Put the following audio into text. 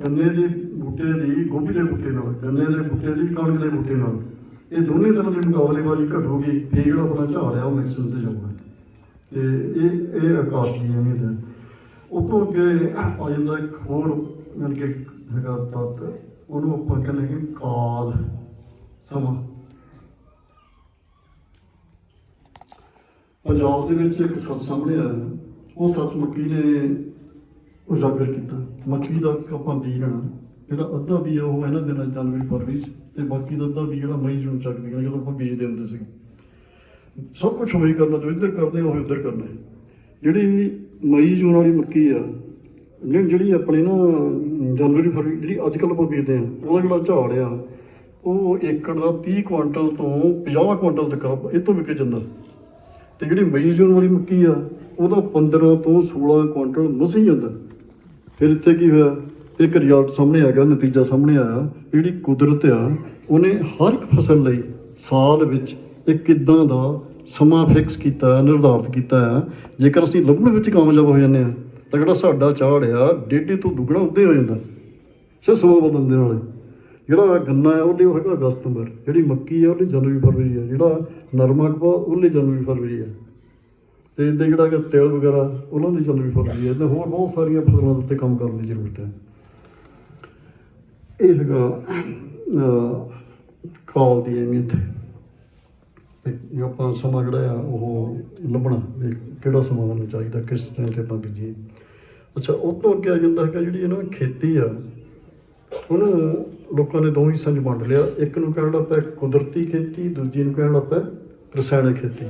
ਗੰਨੇ ਦੇ ਬੂਟੇ ਦੀ, ਗੋਭੀ ਦੇ ਬੂਟੇ ਨਾਲ, ਗੰਨੇ ਦੇ ਬੂਟੇ ਦੀ, ਕਣਕ ਦੇ ਬੂਟੇ ਨਾਲ। ਇਹ ਦੋਨੇ ਤਰ੍ਹਾਂ ਦੀ ਮੁਕਾਬਲੇਬਾਜ਼ੀ ਘਟੂਗੀ ਫੇਰ ਜਿਹੜਾ ਆਪਣਾ ਝਾੜ ਆ ਉਹ ਮੈਕਸਿਮਮ ਤੇ ਜਾਊਗਾ। ਤੇ ਇਹ ਇਹ ਆਕਾਸ਼ ਦੀ ਅਹਿਮੀਅਤ ਹੈ। ਉਤੋਂ ਅੱਗੇ ਆ ਜਾਂਦਾ ਇੱਕ ਹੋਰ ਮਨ ਕੇ ਹੈਗਾ ਤੱਤ, ਉਹਨੂੰ ਆਪਾਂ ਕਹਿੰਦੇ ਕਿ ਕਾਲ ਸਮਾਂ। ਪੰਜਾਬ ਦੇ ਵਿੱਚ ਇੱਕ ਸੱਤ ਸਾਹਮਣੇ ਆਇਆ। ਉਹ ਸੱਤ ਮੱਕੀ ਨੇ ਉਜਾਗਰ ਕੀਤਾ। ਮੱਕੀ ਦਾ ਆਪਾਂ ਬੀਜ ਲੈਣਾ। ਜਿਹੜਾ ਅੱਧਾ ਵੀ ਆ, ਉਹ ਇਹਨਾਂ ਦਿਨਾਂ ਜਨਵਰੀ ਫਰਵਰੀ 'ਚ ਤੇ ਬਾਕੀ ਦਾ ਅੱਧਾ ਵੀ ਜਿਹੜਾ ਮਈ, ਜੂਨ ਚ ਚੱਕਦੀਆਂ ਜਦੋਂ ਆਪਾਂ ਬੀਜਦੇ ਹੁੰਦੇ ਸੀ ਸਭ ਕੁਝ ਹੋਈ ਕਰਨਾ ਜੋ ਇੱਧਰ ਕਰਦੇ ਉਹ ਉੱਧਰ ਕਰਨਾ ਜਿਹੜੀ ਮਈ, ਜੂਨ ਵਾਲੀ ਮੱਕੀ ਆ, ਜਿਹੜੀ ਜਿਹੜੀ ਆਪਣੀ ਨਾ ਜਨਵਰੀ, ਫਰਵਰੀ ਜਿਹੜੀ ਅੱਜ ਕੱਲ੍ਹ ਆਪਾਂ ਬੀਜਦੇ ਆ, ਉਹਦਾ ਜਿਹੜਾ ਝਾੜ ਆ, ਉਹ ਏਕੜ ਦਾ 30 ਕੁਇੰਟਲ ਤੋਂ 50 ਕੁਇੰਟਲ ਤੱਕ ਇਹ ਤੋਂ ਵਿਕ ਜਾਂਦਾ। ਤੇ ਜਿਹੜੀ ਮਈ, ਜੂਨ ਵਾਲੀ ਮੱਕੀ ਆ, ਉਹਦਾ 15 ਤੋਂ 16 ਕੁਇੰਟਲ ਮਸੀ ਜਾਂਦਾ। ਫਿਰ ਇੱਥੇ ਕੀ ਹੋਇਆ? ਇੱਕ ਰਿਜ਼ਲਟ ਸਾਹਮਣੇ ਆ ਗਿਆ, ਨਤੀਜਾ ਸਾਹਮਣੇ ਆਇਆ। ਜਿਹੜੀ ਕੁਦਰਤ ਆ, ਉਹਨੇ ਹਰ ਇੱਕ ਫਸਲ ਲਈ ਸਾਲ ਵਿੱਚ ਇੱਕ ਕਿਦਾਂ ਦਾ ਸਮਾਂ ਫਿਕਸ ਕੀਤਾ ਹੈ, ਨਿਰਧਾਰਤ ਕੀਤਾ ਹੈ। ਜੇਕਰ ਅਸੀਂ ਲੱਭਣ ਵਿੱਚ ਕਾਮਯਾਬ ਹੋ ਜਾਂਦੇ ਆ ਤਾਂ ਜਿਹੜਾ ਸਾਡਾ ਚਾੜ ਆ ਡੇਢੇ ਤੋਂ ਦੁੱਗਣਾ ਉੱਤੇ ਹੋ ਜਾਂਦਾ। ਸਿਰ ਸਮਾਂ ਬਦਲਣ ਦੇ ਨਾਲ ਜਿਹੜਾ ਗੰਨਾ ਹੈ ਉਹਦੇ ਉਹ ਹੈਗਾ ਅਗਸਤ ਸਤੰਬਰ ਜਿਹੜੀ ਮੱਕੀ ਆ, ਉਹਦੀ ਜਨਵਰੀ ਫਰਵਰੀ ਹੈ ਜਿਹੜਾ ਨਰਮਾ ਕਪਾ ਉਹਦੇ ਜਨਵਰੀ ਫਰਵਰੀ ਹੈ ਤੇ ਇਹਦੇ ਜਿਹੜਾ ਕਿ ਤੇਲ ਵਗੈਰਾ ਉਹਨਾਂ ਦੀ ਜਨਵਰੀ ਫਰਵਰੀ ਹੈ। ਤੇ ਹੋਰ ਬਹੁਤ ਸਾਰੀਆਂ ਫਸਲਾਂ ਦੇ ਉੱਤੇ ਕੰਮ ਕਰਨ ਦੀ ਜ਼ਰੂਰਤ ਹੈ। ਇਹ ਹੈਗਾ ਅਹ, ਕਾਲ ਦੀ ਅਹਿਮੀਅਤ। ਤੇ ਆਪਾਂ ਸਮਾਂ ਜਿਹੜਾ ਆ ਉਹ ਲੱਭਣਾ ਵੀ ਕਿਹੜਾ ਸਮਾਂ ਸਾਨੂੰ ਚਾਹੀਦਾ ਕਿਸ ਤਰ੍ਹਾਂ ਤੇ ਆਪਾਂ ਬੀਜੀਏ। ਅੱਛਾ ਉਹ ਤੋਂ ਅੱਗੇ ਆ ਜਾਂਦਾ ਹੈਗਾ ਜਿਹੜੀ ਇਹਨਾਂ ਖੇਤੀ ਆ ਉਹਨੂੰ ਲੋਕਾਂ ਨੇ ਦੋ ਹਿੱਸਿਆਂ 'ਚ ਵੰਡ ਲਿਆ। ਇੱਕ ਨੂੰ ਕਹਿਣ ਲੱਗ ਪਿਆ ਕੁਦਰਤੀ ਖੇਤੀ ਦੂਜੀ ਨੂੰ ਕਹਿਣ ਲੱਗ ਪਿਆ ਰਸਾਇਣਿਕ ਖੇਤੀ।